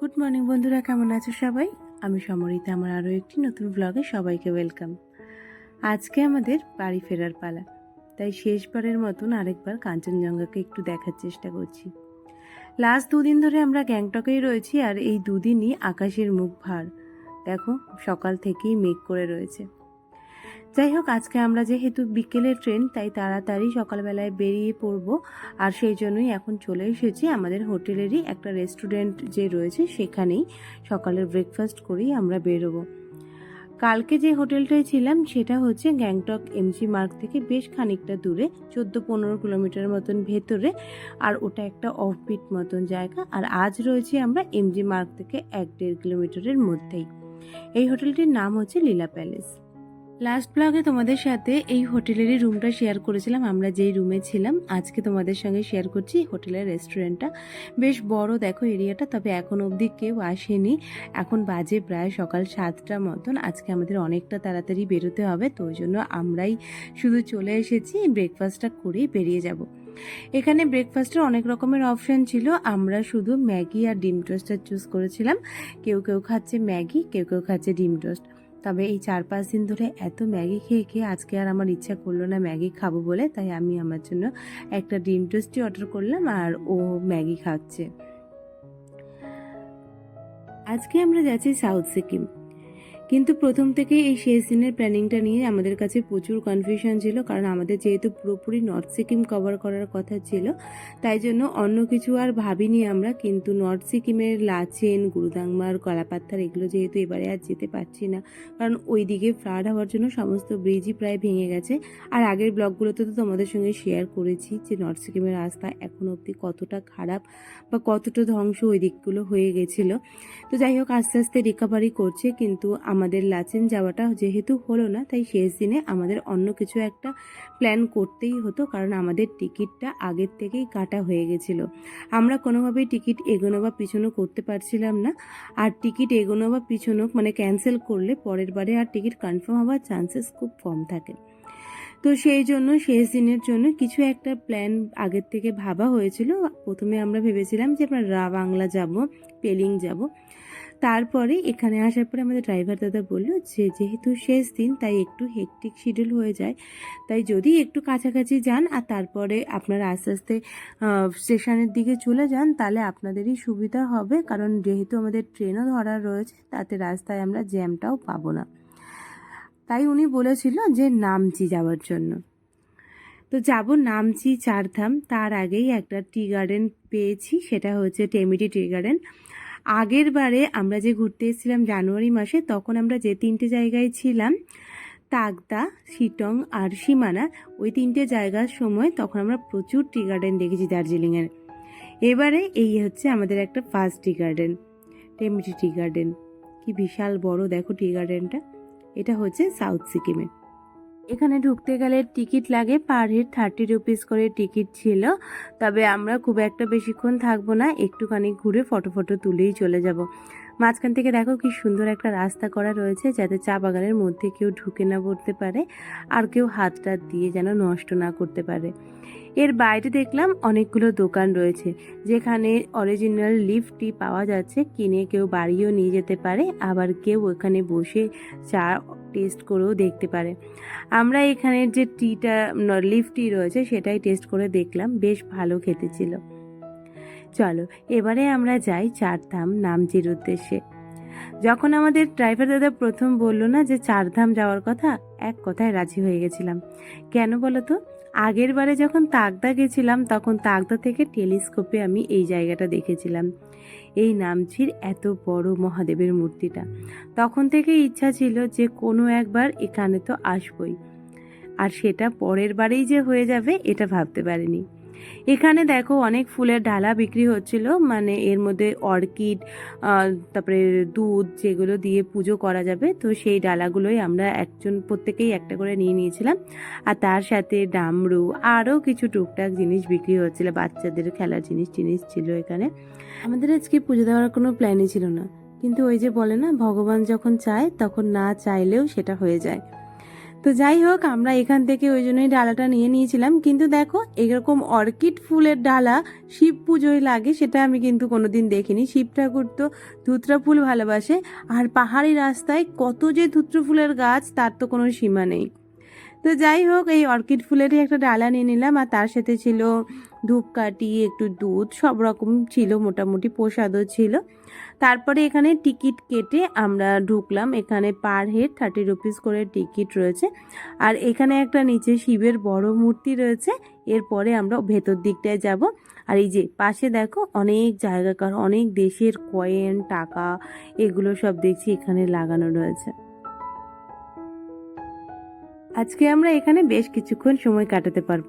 Good morning বন্ধুরা, কেমন আছো সবাই? আমি সমরিতা, আমার আরও একটি নতুন ব্লগে সবাইকে ওয়েলকাম আজকে আমাদের বাড়ি ফেরার পালা, তাই শেষবারের মতন আরেকবার কাঞ্চনজঙ্ঘাকে একটু দেখার চেষ্টা করছি। লাস্ট দুদিন ধরে আমরা গ্যাংটকেই রয়েছি আর এই দুদিনই আকাশের মুখ ভার। দেখো, সকাল থেকেই মেঘ করে রয়েছে। যাই হোক, আজকে আমরা যেহেতু বিকেলের ট্রেন, তাই তাড়াতাড়ি সকালবেলায় বেরিয়ে পড়ব। আর সেই জন্যই এখন চলে এসেছি আমাদের হোটেলেরই একটা রেস্টুরেন্ট যে রয়েছে, সেখানেই সকালের ব্রেকফাস্ট করেই আমরা বেরোবো। কালকে যে হোটেলটায় ছিলাম, সেটা হচ্ছে গ্যাংটক এমজি মার্গ থেকে বেশ খানিকটা দূরে চোদ্দ পনেরো কিলোমিটার মতন ভেতরে। আর ওটা একটা অফবিট মতন জায়গা। আর আজ রয়েছি আমরা এমজি মার্গ থেকে এক দেড় কিলোমিটারের মধ্যেই। এই হোটেলটির নাম হচ্ছে লীলা প্যালেস। লাস্ট ব্লগে তোমাদের সাথে এই হোটেলেরই রুমটা শেয়ার করেছিলাম। আমরা যেই রুমে ছিলাম, আজকে তোমাদের সঙ্গে শেয়ার করছি হোটেলের রেস্টুরেন্টটা বেশ বড় দেখো এরিয়াটা তবে এখন অবধি কেউ আসেনি। এখন বাজে প্রায় সকাল সাতটা মতন। আজকে আমাদের অনেকটা তাড়াতাড়ি বেরোতে হবে, তো ওই জন্য আমরাই শুধু চলে এসেছি। ব্রেকফাস্টটা করেই বেরিয়ে যাব। এখানে ব্রেকফাস্টের অনেক রকমের অপশন ছিল। আমরা শুধু ম্যাগি আর ডিম টোস্টটা চুজ করেছিলাম। কেউ কেউ খাচ্ছে ম্যাগি, কেউ কেউ খাচ্ছে ডিম টোস্ট তবে এই চার পাঁচ দিন ধরে এত ম্যাগি খেয়ে খেয়ে আজকে আর আমার ইচ্ছা করল না ম্যাগি খাব বলে, তাই আমি আমার জন্য একটা ডিম টোস্টই অর্ডার করলাম আর ও ম্যাগি খাচ্ছে। আজকে আমরা যাচ্ছি সাউথ সিকিম। কিন্তু প্রথম থেকে এই শেষ দিনের প্ল্যানিংটা নিয়ে আমাদের কাছে প্রচুর কনফিউশন ছিল, কারণ আমাদের যেহেতু পুরোপুরি নর্থ সিকিম কভার করার কথা ছিল, তাই জন্য অন্য কিছু আর ভাবিনি আমরা। কিন্তু নর্থ সিকিমের লাচেন গুরুদাংমার কলাপাত্তার এগুলো যেহেতু এবারে আর যেতে পারছি না, কারণ ওই দিকে ফ্লাড হওয়ার জন্য সমস্ত ব্রিজই প্রায় ভেঙে গেছে। আর আগের ব্লগগুলোতে তো তোমাদের সঙ্গে শেয়ার করেছি যে নর্থ সিকিমের রাস্তা এখন অবধি কতটা খারাপ বা কতটা ধ্বংস ওই দিকগুলো হয়ে গেছিল। তো যাই হোক, আস্তে আস্তে রিকভারি করছে, কিন্তু আমাদের লাচেন যাওয়াটা যেহেতু হলো না, তাই শেষ দিনে আমাদের অন্য কিছু একটা প্ল্যান করতেই হতো, কারণ আমাদের টিকিটটা আগের থেকেই কাটা হয়ে গেছিল। আমরা কোনোভাবেই টিকিট এগোনো বা পিছনো করতে পারছিলাম না। আর টিকিট এগোনো বা পিছনো মানে ক্যান্সেল করলে পরের বারে আর টিকিট কনফার্ম হওয়ার চান্সেস খুব কম থাকে। তো সেই জন্য শেষ দিনের জন্য কিছু একটা প্ল্যান আগের থেকে ভাবা হয়েছিল। প্রথমে আমরা ভেবেছিলাম যে আমরা রা বাংলা যাব, পেলিং যাব। তারপরে এখানে আসার পরে আমাদের ড্রাইভার দাদা বলল যে, যেহেতু শেষ দিন, তাই একটু হেকটিক শিডিউল হয়ে যায়। তাই যদি একটু কাছাকাছি যান আর তারপরে আপনারা আস্তে আস্তে স্টেশনের দিকে চলে যান, তাহলে আপনাদেরই সুবিধা হবে। কারণ যেহেতু আমাদের ট্রেনও ধরার রয়েছে, তাতে রাস্তায় আমরা জ্যামটাও পাবো না। তাই উনি বলেছিল যে, নামচি যাওয়ার জন্য। তো যাব নামচি চারধাম। তার আগেই একটা টি গার্ডেন পেয়েছি, সেটা হচ্ছে টেমিটি টি গার্ডেন আগের বারে আমরা যে ঘুরতে এসেছিলাম জানুয়ারি মাসে, তখন আমরা যে তিনটে জায়গায় ছিলাম, তাগদা, শিটং আর সীমানা, ওই তিনটে জায়গার সময় তখন আমরা প্রচুর টি গার্ডেন দেখেছি দার্জিলিংয়ের। এবারে এই হচ্ছে আমাদের একটা first tea garden, Temi tea garden. কি বিশাল বড়, দেখো টি গার্ডেনটা। এটা হচ্ছে সাউথ সিকিমে। এখানে ঢুকতে গেলে টিকিট লাগে পার হেড থার্টি রুপিস করে টিকিট ছিল। তবে আমরা খুব একটা বেশিক্ষণ থাকব না, একটুখানি ঘুরে ফটো ফটো তুলেই চলে যাব। মাঝখান থেকে দেখো কি সুন্দর একটা রাস্তা করা রয়েছে যাতে চা বাগানের মধ্যে কেউ ঢুকে না পড়তে পারে আর কেউ হাত টাত দিয়ে যেন নষ্ট না করতে পারে। এর বাইরে দেখলাম অনেকগুলো দোকান রয়েছে যেখানে অরিজিনাল লিফ টি পাওয়া যাচ্ছে। কিনে কেউ বাড়িও নিয়ে যেতে পারে, আবার কেউ ওখানে বসে চা টেস্ট করেও দেখতে পারে। আমরা এখানে যে টিটা লিফ টি রয়েছে সেটাই টেস্ট করে দেখলাম, বেশ ভালো খেতে ছিল। চলো, এবারে আমরা যাই চারধাম নামচির উদ্দেশ্যে। যখন আমাদের ড্রাইভার দাদা প্রথম বলল না যে চারধাম যাওয়ার কথা, এক কথায় রাজি হয়ে গেছিলাম। কেন বলো তো? আগের বারে যখন তাগদা গেছিলাম, তখন তাগদা থেকে টেলিস্কোপে আমি এই জায়গাটা দেখেছিলাম। এই নামচির এত বড় মহাদেবের মূর্তিটা। তখন থেকে ইচ্ছা ছিল যে কোনো একবার এখানে তো আসবই। আর সেটা পরের বারেই যে হয়ে যাবে, এটা ভাবতে পারিনি। এখানে দেখো অনেক ফুলের ডালা বিক্রি হচ্ছিল মানে এর মধ্যে অর্কিড তারপরে দুধ যেগুলো দিয়ে পুজো করা যাবে, তো সেই ডালাগুলোই আমরা একজন, প্রত্যেকেই একটা করে নিয়ে নিয়েছিলাম। আর তার সাথে ডামরু, আরও কিছু টুকটাক জিনিস বিক্রি হচ্ছিল, বাচ্চাদের খেলার জিনিস জিনিস ছিল এখানে। আমাদের আজকে পুজো দেওয়ার কোনো প্ল্যানই ছিল না, কিন্তু ওই যে বলে না, ভগবান যখন চায় তখন না চাইলেও সেটা হয়ে যায়। তো যাই হোক, আমরা এখান থেকে ওই জন্যই ডালাটা নিয়ে নিয়েছিলাম। কিন্তু দেখো, এরকম অর্কিড ফুলের ডালা, শিব পুজোয় লাগে, সেটা আমি কিন্তু কোনোদিন দেখিনি। শিব ঠাকুর তো ধুতরা ফুল ভালোবাসে। আর পাহাড়ি রাস্তায় কত যে ধুত্র ফুলের গাছ, তার তো কোনো সীমা নেই। তো যাই হোক, এই অর্কিড ফুলেরই একটা ডালা নিয়ে নিলাম, আর তার সাথে ছিল ধূপকাঠি একটু দুধ, সব রকম ছিল, মোটামুটি প্রসাদও ছিল। তারপরে এখানে টিকিট কেটে আমরা ঢুকলাম। এখানে পার হেড থার্টি রুপিস করে টিকিট রয়েছে। আর এখানে একটা নিচে শিবের বড় মূর্তি রয়েছে। এরপরে আমরা ভেতর দিকটায় যাব। আর এই যে পাশে দেখো, অনেক জায়গাকার, অনেক দেশের কয়েন, টাকা, এগুলো সব দেখছি এখানে লাগানো রয়েছে। আজকে আমরা এখানে বেশ কিছুক্ষণ সময় কাটাতে পারব।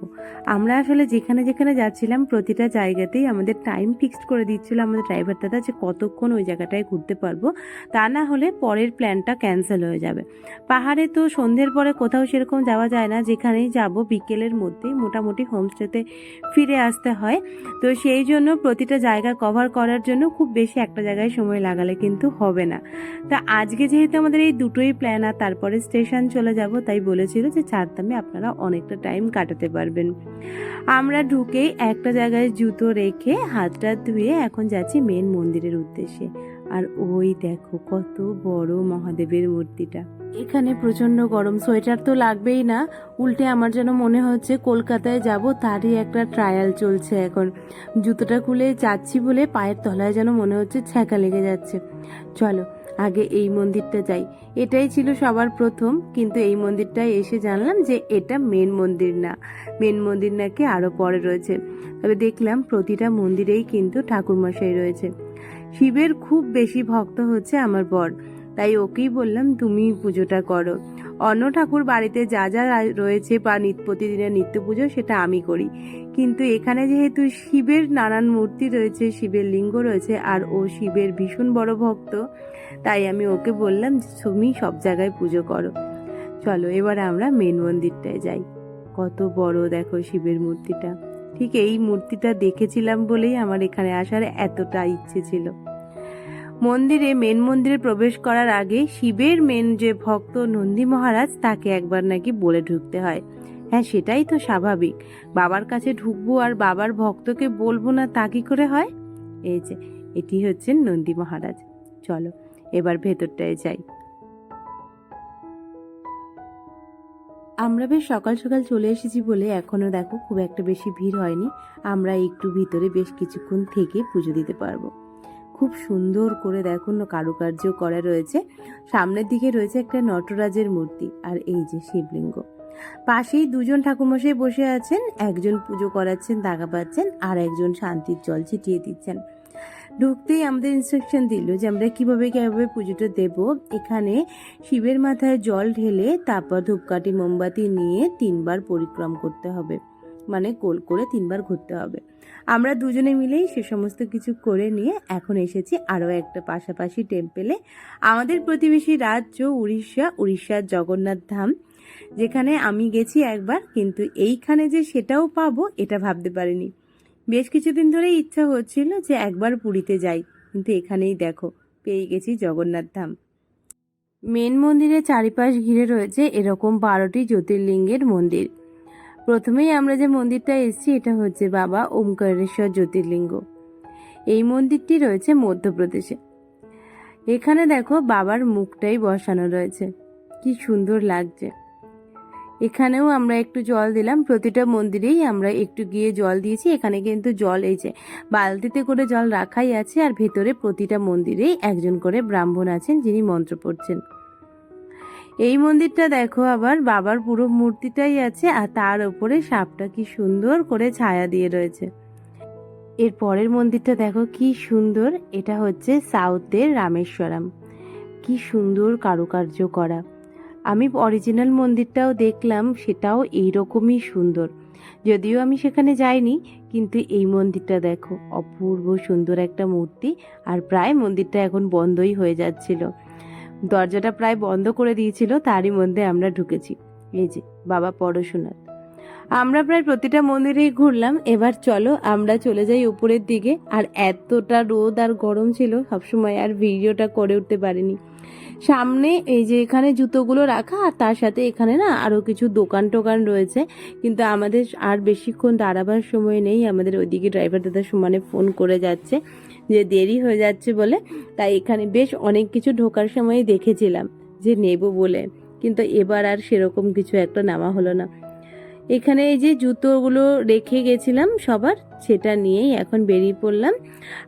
আমরা আসলে যেখানে যেখানে যাচ্ছিলাম, প্রতিটা জায়গাতেই আমাদের টাইম ফিক্সড করে দিচ্ছিল আমাদের ড্রাইভার দাদা যে কতক্ষণ ওই জায়গাটায় ঘুরতে পারব। তা না হলে পরের প্ল্যানটা ক্যান্সেল হয়ে যাবে। পাহাড়ে তো সন্ধ্যের পরে কোথাও সেরকম যাওয়া যায় না, যেখানেই যাব বিকেলের মধ্যেই মোটামুটি হোমস্টেতে ফিরে আসতে হয়। তো সেই জন্য প্রতিটা জায়গা কভার করার জন্য খুব বেশি একটা জায়গায় সময় লাগালে কিন্তু হবে না। তা আজকে যেহেতু আমাদের এই দুটোই প্ল্যান আর তারপরে স্টেশন চলে যাব, তাই বলেছিল যে চারধামে আপনারা অনেকটা টাইম কাটাতে পারবেন। আমরা ঢুকেই একটা জায়গায় জুতো রেখে হাতটা ধুয়ে এখন যাচ্ছি মেন মন্দিরের উদ্দেশ্যে। আর ওই দেখো কত বড় মহাদেবের মূর্তিটা। এখানে প্রচণ্ড গরম, সোয়েটার তো লাগবেই না। উল্টে আমার যেন মনে হচ্ছে কলকাতায় যাব, তারই একটা ট্রায়াল চলছে এখন। জুতোটা খুলে যাচ্ছি বলে পায়ের তলায় যেন মনে হচ্ছে ছ্যাঁকা লেগে যাচ্ছে। চলো আগে এই মন্দিরটা যাই। এটাই ছিল সবার প্রথম, কিন্তু এই মন্দিরটায় এসে জানলাম যে এটা মেন মন্দির না। মেন মন্দির নাকি আরও পরে রয়েছে। তবে দেখলাম প্রতিটা মন্দিরেই কিন্তু ঠাকুরমশাই রয়েছে। শিবের খুব বেশি ভক্ত হচ্ছে আমার বর। তাই ওকেই বললাম তুমি পুজোটা করো। অন্য ঠাকুর বাড়িতে যা যা রয়েছে বা নিত, প্রতিদিনের নিত্য পুজো সেটা আমি করি। কিন্তু এখানে যেহেতু শিবের নানান মূর্তি রয়েছে, শিবের লিঙ্গ রয়েছে আর ও শিবের ভীষণ বড় ভক্ত, তাই আমি ওকে বললাম যে, তুমি সব জায়গায় পুজো করো। চলো এবার আমরা মেন মন্দিরটায় যাই। কত বড় দেখো শিবের মূর্তিটা। ঠিক এই মূর্তিটা দেখেছিলাম বলেই আমার এখানে আসার এতটা ইচ্ছে ছিল। মন্দিরে মেন মন্দিরে প্রবেশ করার আগে শিবের মেন যে ভক্ত নন্দী মহারাজ, তাকে একবার নাকি বলে ঢুকতে হয়। হ্যাঁ সেটাই তো স্বাভাবিক। বাবার কাছে ঢুকবো আর বাবার ভক্তকে বলব না, তা কি করে হয়? এই যে, এটি হচ্ছেন নন্দী মহারাজ। চলো, এবার ভেতরটায় যাই। আমরা বেশ সকাল সকাল চলে এসেছি বলে এখনও দেখো খুব একটা বেশি ভিড় হয়নি। আমরা একটু ভিতরে বেশ কিছুক্ষণ থেকে পুজো দিতে পারব। খুব সুন্দর করে দেখুন, কারুকার্য করা রয়েছে। সামনের দিকে রয়েছে একটা নটরাজের মূর্তি আর এই যে শিবলিঙ্গ। পাশেই দুজন ঠাকুরমশাই বসে আছেন, একজন পুজো করাচ্ছেন দাগা পাচ্ছেন আর একজন শান্তির জল ছিটিয়ে দিচ্ছেন। ঢুকতেই আমাদের ইনস্ট্রাকশন দিল যে আমরা কীভাবে কীভাবে পুজোটা দেব। এখানে শিবের মাথায় জল ঢেলে তারপর ধূপকাঠি, মোমবাতি নিয়ে তিনবার পরিক্রম করতে হবে। মানে গোল করে তিনবার ঘুরতে হবে। আমরা দুজনে মিলেই সে সমস্ত কিছু করে নিয়ে এখন এসেছি আরও একটা পাশাপাশি টেম্পেলে আমাদের প্রতিবেশী রাজ্য উড়িষ্যা, উড়িষ্যার জগন্নাথ ধাম, যেখানে আমি গেছি একবার, কিন্তু এইখানে যে সেটাও পাবো, এটা ভাবতে পারিনি। বেশ কিছুদিন ধরেই ইচ্ছা হচ্ছিল যে একবার পুরীতে যাই, কিন্তু এখানেই দেখো, পেয়ে গেছি জগন্নাথ ধাম। মেন মন্দিরের চারিপাশ ঘিরে রয়েছে এরকম বারোটি জ্যোতির্লিঙ্গের মন্দির। প্রথমেই আমরা যে মন্দিরটা এসেছি, এটা হচ্ছে বাবা ওমকারেশ্বর জ্যোতির্লিঙ্গ। এই মন্দিরটি রয়েছে মধ্যপ্রদেশে। এখানে দেখো বাবার মুখটাই বসানো রয়েছে। কি সুন্দর লাগছে। এখানেও আমরা একটু জল দিলাম। প্রতিটা মন্দিরেই আমরা একটু গিয়ে জল দিয়েছি। এখানে কিন্তু জল এই যে বালতিতে করে জল রাখাই আছে আর ভেতরে প্রতিটা মন্দিরেই একজন করে ব্রাহ্মণ আছেন যিনি মন্ত্র পড়ছেন। এই মন্দিরটা দেখো আবার, বাবার পুরো মূর্তিটাই আছে আর তার উপরে সাপটা কি সুন্দর করে ছায়া দিয়ে রয়েছে। এর পরের মন্দিরটা দেখো কি সুন্দর, এটা হচ্ছে সাউথের রামেশ্বরম। কি সুন্দর কারুকার্য করা। আমি অরিজিনাল মন্দিরটাও দেখলাম, সেটাও এইরকমই সুন্দর। যদিও আমি সেখানে যাইনি, কিন্তু এই মন্দিরটা দেখো, অপূর্ব সুন্দর একটা মূর্তি। আর প্রায় মন্দিরটা এখন বন্ধই হয়ে যাচ্ছিল। দরজাটা প্রায় বন্ধ করে দিয়েছিল, তারই মধ্যে আমরা ঢুকেছি। এই যে, বাবা পড়শোনাথ আমরা প্রায় প্রতিটা মন্দিরেই ঘুরলাম, এবার চলো আমরা চলে যাই উপরের দিকে। আর এতটা রোদ আর গরম ছিল, সবসময় আর ভিডিওটা করে উঠতে পারিনি। সামনে এই যে এখানে জুতোগুলো রাখা, আর তার সাথে এখানে না আরও কিছু দোকান টোকান রয়েছে। কিন্তু আমাদের আর বেশিক্ষণ দাঁড়াবার সময় নেই, আমাদের ওইদিকে ড্রাইভার দাদা সমানে ফোন করে যাচ্ছে। যে দেরি হয়ে যাচ্ছে বলে তাই এখানে বেশ অনেক কিছু ঢোকার সময় দেখেছিলাম, যে নেব বলে। কিন্তু এবার আর সেরকম কিছু একটা নেওয়া হলো না। এখানে এই যে জুতোগুলো রেখে গেছিলাম সবার, সেটা নিয়েই এখন বেরিয়ে পড়লাম।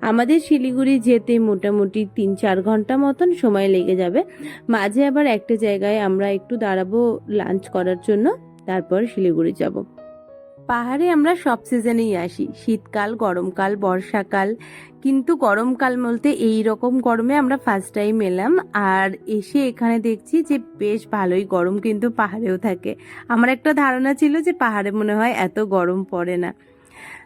আমাদের শিলিগুড়ি যেতে মোটামুটি তিন চার ঘণ্টা মতন সময় লেগে যাবে। মাঝে আবার একটা জায়গায় আমরা একটু দাঁড়াবো লাঞ্চ করার জন্য, তারপর শিলিগুড়ি যাব। পাহাড়ে আমরা সব সিজনেই আসি। শীতকাল, গরমকাল, বর্ষাকাল। কিন্তু গরমকাল বলতে এই রকম গরমে আমরা ফার্স্ট টাইম এলাম আর এসে এখানে দেখছি যে বেশ ভালোই গরম কিন্তু পাহাড়েও থাকে। আমার একটা ধারণা ছিল যে পাহাড়ে মনে হয় এত গরম পড়ে না।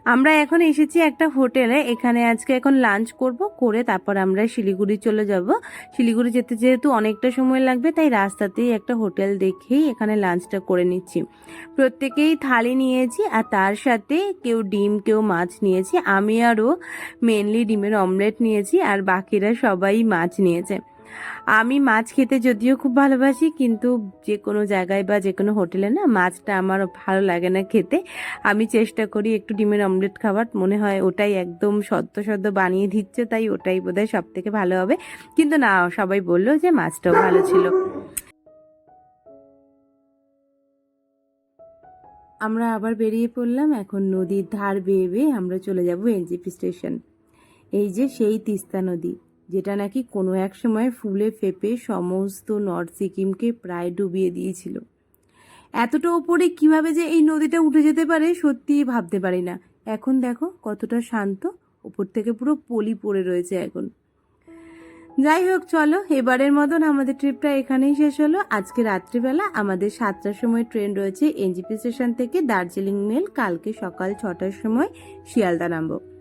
আমরা এখন এসেছি একটা হোটেলে। এখানে আজকে এখন লাঞ্চ করব, করে তারপর আমরা শিলিগুড়ি চলে যাব। শিলিগুড়ি যেতে যেহেতু অনেকটা সময় লাগবে, তাই রাস্তাতেই একটা হোটেল দেখেই এখানে লাঞ্চটা করে নিচ্ছি। প্রত্যেকেই থালি নিয়েছি, আর তার সাথে কেউ ডিম, কেউ মাছ নিয়েছি। আমি আরও মেনলি ডিমের অমলেট নিয়েছি, আর বাকিরা সবাই মাছ নিয়েছে। আমি মাছ খেতে যদিও খুব ভালোবাসি, কিন্তু যে কোনো জায়গায় বা যে কোনো হোটেলে না, মাছটা আমার ভালো লাগে না খেতে। আমি চেষ্টা করি একটু ডিমের অমলেট খাবার মনে হয় ওটাই একদম সদ্য সদ্য বানিয়ে দিচ্ছে, তাই ওটাই বোধহয় সব থেকে ভালো হবে। কিন্তু না, সবাই বলল যে মাছটাও ভালো ছিল। আমরা আবার বেরিয়ে পড়লাম, এখন নদীর ধার বেয়ে বেয়ে আমরা চলে যাব এনজিপি স্টেশন। এই যে সেই তিস্তা নদী। যেটা নাকি কোনো এক সময় ফুলে ফেপে সমস্ত নর্থ সিকিমকে প্রায় ডুবিয়ে দিয়েছিল। এতটা ওপরে কীভাবে যে এই নদীটা উঠে যেতে পারে সত্যিই ভাবতে পারি না। এখন দেখো কতটা শান্ত, ওপর থেকে পুরো পলি পড়ে রয়েছে এখন। যাই হোক, চলো, এবারের মতন আমাদের ট্রিপটা এখানেই শেষ হলো। আজকে রাত্রিবেলা আমাদের সাতটার সময় ট্রেন রয়েছে এনজিপি স্টেশন থেকে দার্জিলিং মেল। কালকে সকাল ছটার সময় শিয়ালদা নামবো।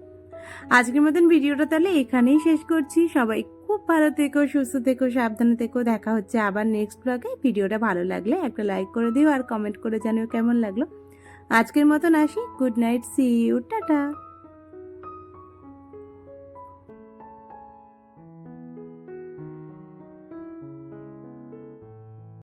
আজকের মতন ভিডিওটা তাহলে এখানেই শেষ করছি। সবাই খুব ভালো থেকো, সুস্থ থেকো, সাবধানে থেকো। দেখা হচ্ছে আবার নেক্সট ব্লগে ভিডিওটা ভালো লাগলে একটা লাইক করে দিও আর কমেন্ট করে জানিও কেমন লাগল। আজকের মতন আসি। Good night see you tata.